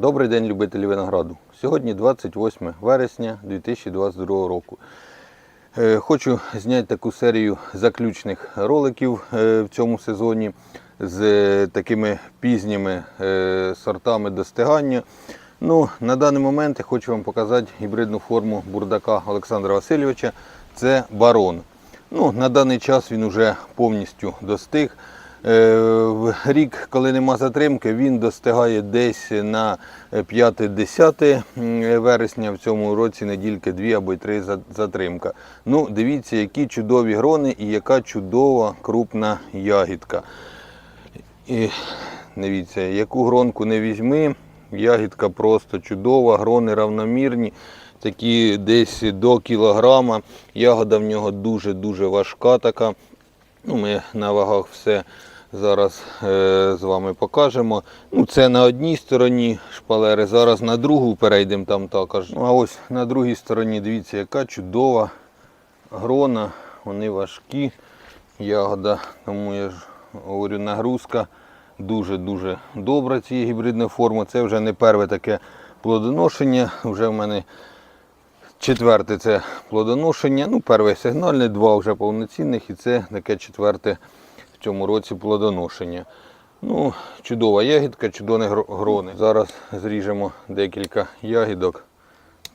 Добрий день, любителі винограду. Сьогодні 28 вересня 2022 року. Е, Хочу зняти таку серію заключних роликів е, в цьому сезоні з е, такими пізніми сортами достигання. Ну, на даний момент я хочу вам показати гібридну форму бурдака Олександра Васильовича. Це барон. Ну, на даний час він вже повністю достиг. Е, рік, коли нема затримки, він достигає десь на 5-10 вересня. В цьому році недільки 2 або 3 затримка. Ну, дивіться, які чудові грони і яка чудова крупна ягідка. І дивіться, яку гронку не візьми, ягідка просто чудова, грони равномірні, такі десь до кілограма. Ягода в нього дуже-дуже важка така. Ну, ми на вагах все зараз е, з вами покажемо. Ну, це на одній стороні шпалери, зараз на другу перейдемо там також. Ну, а ось на другій стороні, дивіться, яка чудова грона, вони важкі. Ягода, тому я ж говорю, нагрузка дуже-дуже добра цієї гібридної форми. Це вже не перше таке плодоношення. Вже в мене четверте це плодоношення. Ну, перше сигнальне, два вже повноцінних і це таке четверте в цьому році плодоношення. Ну, чудова ягідка, чудові грони. Зараз зріжемо декілька ягідок.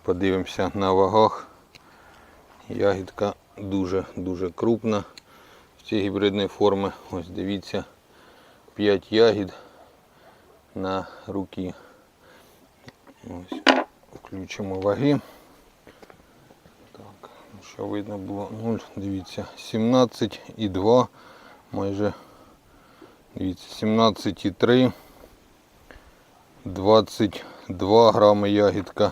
Подивимося на вагах. Ягідка дуже-дуже крупна в цій гібридної форми. Ось дивіться, 5 ягід на руки. Ось, включимо ваги. Що видно було? 0, дивіться, 17,2, майже дивіться, 17,3, 22 грами ягідка,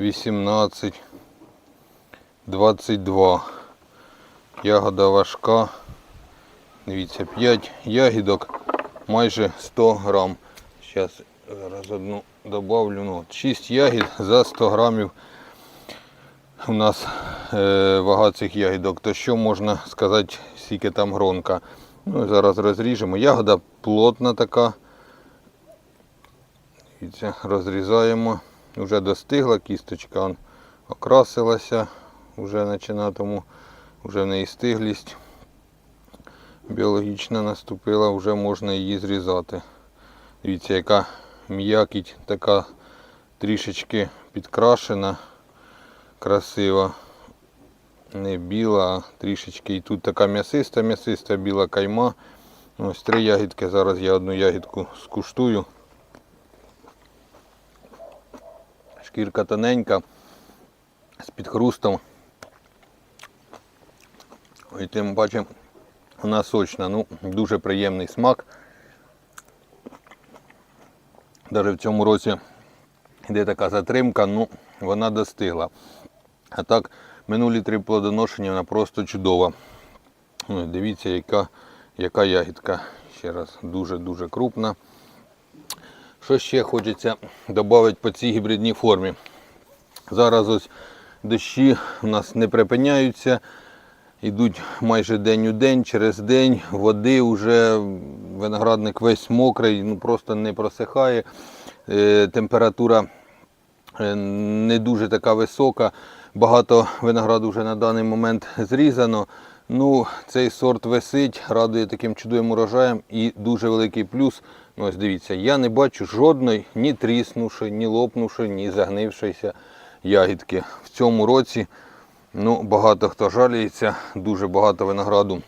18, 22. Ягода важка. Дивіться, 5 ягідок, майже 100 грам. Зараз зараз одну добавлю. Ну, 6 ягід за 100 грамів у нас вага цих ягідок. То що можна сказати, скільки там гронка. Ну, і зараз розріжемо. Ягода плотна така. Дивіться, розрізаємо. Вже достигла кісточка, он окрасилася, вже починає, тому вже в неї стиглість біологічна наступила, вже можна її зрізати. Дивіться, яка м'якіть така трішечки підкрашена, красива. Не біла, трішечки. І тут така м'ясиста, м'ясиста біла кайма. Ось три ягідки. Зараз я одну ягідку скуштую. Шкірка тоненька, з підхрустом. І тим бачимо, вона сочна, ну, дуже приємний смак. Навіть в цьому році йде така затримка, ну, вона достигла. А так, минулі три плодоношення вона просто чудова. Ну, дивіться, яка, яка ягідка. Ще раз дуже-дуже крупна. Що ще хочеться додати по цій гібридній формі? Зараз ось дощі у нас не припиняються. Йдуть майже день у день, через день води вже виноградник весь мокрий, ну просто не просихає. Е, температура е, не дуже така висока. Багато винограду вже на даний момент зрізано. Ну, цей сорт висить, радує таким чудовим урожаєм і дуже великий плюс. Ну, ось дивіться, я не бачу жодної ні тріснувши, ні лопнувши, ні загнившися ягідки. В цьому році ну, багато хто жаліється, дуже багато винограду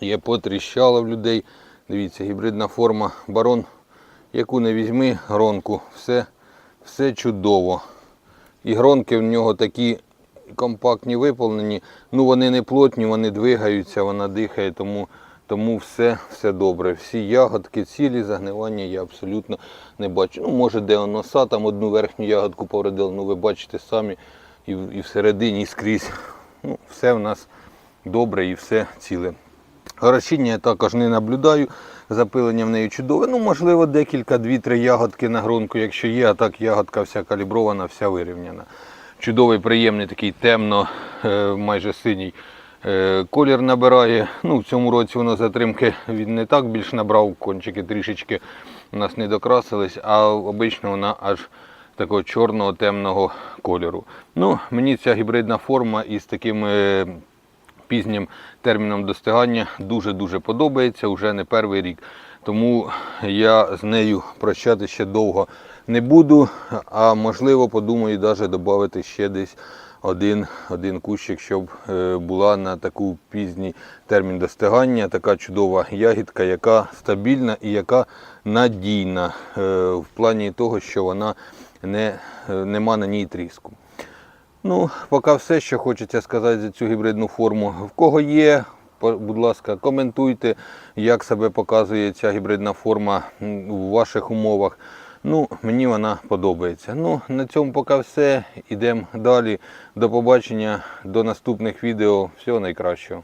є потріщало в людей. Дивіться, гібридна форма барон, яку не візьми, гронку, все, все чудово. І гронки в нього такі компактні виповнені. Ну вони не плотні, вони двигаються, вона дихає, тому, тому все, все добре. Всі ягодки, цілі загнивання я абсолютно не бачу. Ну, може, де носа, там одну верхню ягодку повредили, ну ви бачите самі і, і всередині, і скрізь. Ну, все в нас добре і все ціле. Горошіння я також не наблюдаю. Запилення в неї чудове. Ну, можливо, декілька, дві-три ягодки на грунку, якщо є, а так ягодка вся калібрована, вся вирівняна. Чудовий, приємний, такий темно, е, майже синій е, колір набирає. Ну, в цьому році воно затримки він не так більш набрав, кончики трішечки у нас не докрасились, а обично вона аж такого чорного темного кольору. Ну, мені ця гібридна форма із таким е, пізнім терміном достигання дуже-дуже подобається, вже не перший рік. Тому я з нею прощати ще довго не буду, а можливо подумаю навіть додати ще десь один, один кущик, щоб е, була на таку пізній термін достигання, така чудова ягідка, яка стабільна і яка надійна е, в плані того, що вона не, е, нема на ній тріску. Ну, поки все, що хочеться сказати за цю гібридну форму. В кого є, будь ласка, коментуйте, як себе показує ця гібридна форма у ваших умовах. Ну, мені вона подобається. Ну, на цьому поки все. Ідемо далі. До побачення, до наступних відео. Всього найкращого.